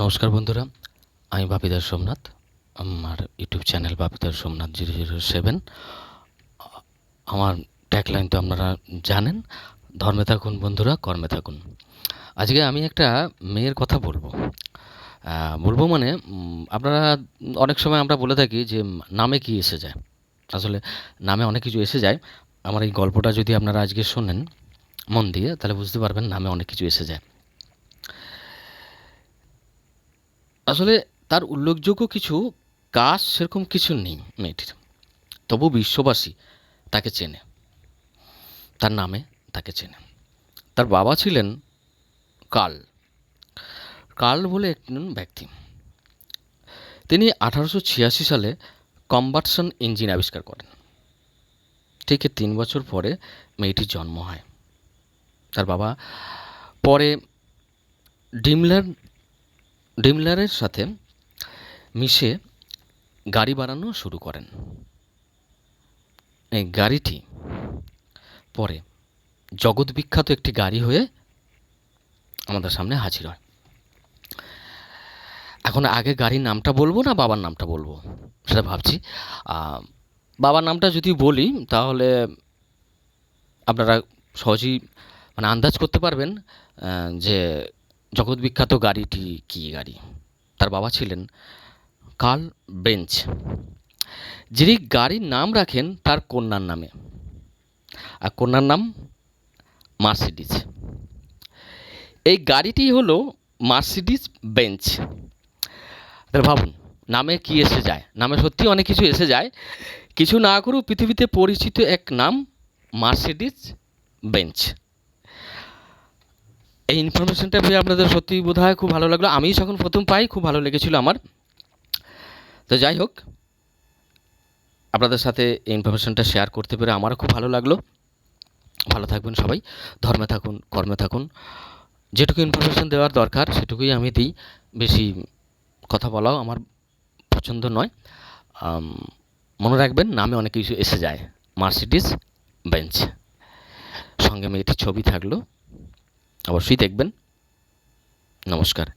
নমস্কার বন্ধুরা, আমি বাপিদার সোমনাথ, আমার ইউটিউব চ্যানেল বাপিদার সোমনাথ জিরো জিরো সেভেন। আমার ট্যাগলাইন তো আপনারা জানেন, ধর্মে থাকুন বন্ধুরা, কর্মে থাকুন। আজকে আমি একটা মেয়ের কথা বলব। বলব মানে আপনারা অনেক সময় আমরা বলে থাকি যে, নামে কি এসে যায়। আসলে নামে অনেক কিছু এসে যায়। আমার এই গল্পটা যদি আপনারা আজকে শোনেন মন দিয়ে, তাহলে বুঝতে পারবেন নামে অনেক কিছু এসে যায়। আসলে তার উল্লেখযোগ্য কিছু কাজ সেরকম কিছু নেই মেয়েটির। তবু বিশ্ববাসী তাকে চেনে। তার নামে তাকে চেনে। তার বাবা ছিলেন কার্ল কার্ল বলে একজন ব্যক্তি। তিনি আঠারোশো ছিয়াশি সালে কম্বাটশন ইঞ্জিন আবিষ্কার করেন। ঠিক তিন বছর পরে মেয়েটির জন্ম হয়। তার বাবা পরে ডিমলার ডিমলারের সাথে মিশে গাড়ি বানানো শুরু করেন। এই গাড়িটি পরে জগৎ বিখ্যাত একটি গাড়ি হয়ে আমাদের সামনে হাজির হয়। এখন আগে গাড়ির নামটা বলব না, বাবার নামটা বলব? সেটা ভাবছি। বাবার নামটা যদি বলি, তাহলে আপনারা সহজেই মানে আন্দাজ করতে পারবেন যে জগৎ বিখ্যাত গাড়িটি কী গাড়ি? তার বাবা ছিলেন কার্ল বেঞ্চ, যিনি গাড়ির নাম রাখেন তার কন্যার নামে। আর কন্যার নাম মার্সিডিজ। এই গাড়িটি হলো মার্সিডিজ বেঞ্চ। তাহলে ভাবুন, নামে কি এসে যায়? নামে সত্যি অনেক কিছু এসে যায়। কিছু না করেও পৃথিবীতে পরিচিত এক নাম মার্সিডিজ বেঞ্চ। এই ইনফরমেশনটা পেয়ে আপনাদের সত্যি বোধ হয় খুব ভালো লাগল। আমি যখন প্রথম পাই, খুব ভালো লেগেছিল আমার। তো যাই হোক, আপনাদের সাথে এই ইনফরমেশনটা শেয়ার করতে পেরে আমারও খুব ভালো লাগল। ভালো থাকবেন সবাই, ধর্মে থাকুন, কর্মে থাকুন। যেটুকু ইনফরমেশন দেওয়ার দরকার, সেটুকুই আমি দিই। বেশি কথা বলাও আমার পছন্দ নয়। মনে রাখবেন, নামে অনেক কিছু এসে যায়। মার্সিডিস বেঞ্চ সঙ্গে মেয়েটির ছবি থাকল। অবশ্যই দেখবেন নমস্কার